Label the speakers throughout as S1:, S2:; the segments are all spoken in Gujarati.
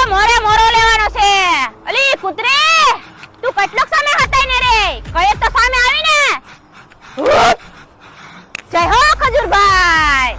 S1: તો મોરે મોરો લેવાનો છે. અલી, કુતરે, તું કેટલોક સામે હતાય ને રે? કયે તો સામે આવી ને જય હો ખજુરભાઈ.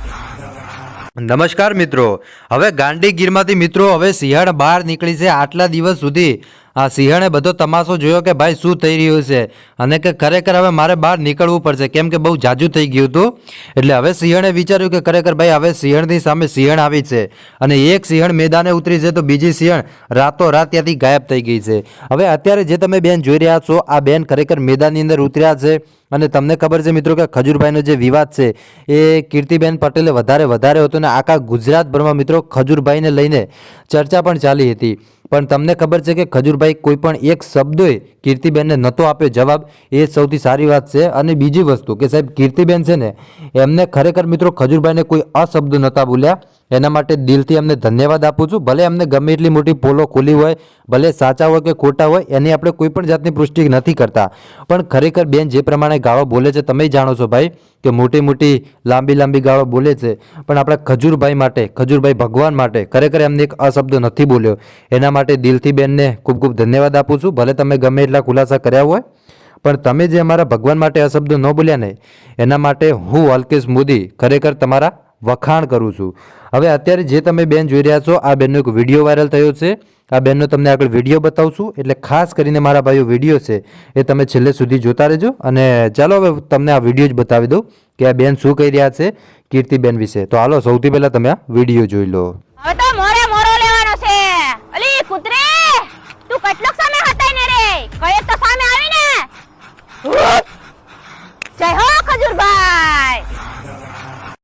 S2: નમસ્કાર મિત્રો. હવે ગાંડી ગીરમાંથી મિત્રો, હવે શિયાળ બહાર નીકળી છે આટલા દિવસ સુધી. આ સિંહણે બધો તમાશો જોયો કે ભાઈ શું થઈ રહ્યું છે? અને કે ખરેખર હવે મારે બહાર નીકળવું પડશે. કેમ કે બહુ જાજુ થઈ ગયું હતું. એટલે હવે સિંહણે વિચાર્યું કે ખરેખર ભાઈ હવે સિંહણની સામે સિંહણ આવી છે. અને એક સિંહણ મેદાને ઉતરી છે તો બીજી સિંહણ રાતો રાત ત્યાંથી ગાયબ થઈ ગઈ છે. હવે અત્યારે જે તમે બેન જોઈ રહ્યા છો, આ બેન ખરેખર મેદાનની અંદર ઉતર્યા છે. અને તમને ખબર છે મિત્રો કે ખજૂરભાઈનો જે વિવાદ છે, એ કીર્તિબેન પટેલે વધારે વધારે હતો ને આખા ગુજરાતભરમાં મિત્રો ખજૂરભાઈને લઈને ચર્ચા પણ ચાલી હતી. પણ તમને ખબર છે કે ખજૂરભાઈ કોઈ પણ એક શબ્દોએ કીર્તિબેનને નહોતો આપ્યો જવાબ, એ સૌથી સારી વાત છે. અને બીજી વસ્તુ કે સાહેબ, કીર્તિબેન છે ને, એમને ખરેખર મિત્રો ખજૂરભાઈને કોઈ અશબ્દ નહોતા બોલ્યા. એના માટે દિલથી અમને ધન્યવાદ આપું છું. ભલે અમને ગમે એટલી મોટી પોલો ખુલી હોય, ભલે સાચા હોય કે ખોટા હોય, એની આપણે કોઈ પણ જાતની પુષ્ટિ નથી કરતા. પણ ખરેખર બેન, જે પ્રમાણે ગાળો બોલે છે, તમે જાણો છો ભાઈ કે મોટી મોટી લાંબી લાંબી ગાળો બોલે છે. પણ આપણા ખજૂરભાઈ માટે, ખજૂરભાઈ ભગવાન માટે ખરેખર એમને એક અશબ્દ નથી બોલ્યો. એના માટે દિલથી બેનને ખૂબ ખૂબ ધન્યવાદ આપું છું. ભલે તમે ગમે એટલા ખુલાસા કર્યા હોય, પણ તમે જે અમારા ભગવાન માટે અશબ્દ ન બોલ્યા ને, એના માટે હું, અલ્કેશ મોદી, ખરેખર તમારા વખાણ કરું છું. હવે અત્યારે જે તમે બેન જોઈ રહ્યા છો, આ બેનનો એક વીડિયો વાયરલ થયો છે. આ બેનનો તમને આગળ વીડિયો બતાવશું, એટલે ખાસ કરીને મારા ભાઈઓ વીડિયો છે, એ તમે છેલ્લે સુધી જોતા રહેજો. અને ચાલો હવે તમને આ વીડિયો જ બતાવી દઉં કે આ બેન શું કહી રહ્યા છે, કીર્તિબેન વિશે. તો હાલો, સૌથી પહેલાં તમે આ વીડિયો જોઈ લો.
S1: હવે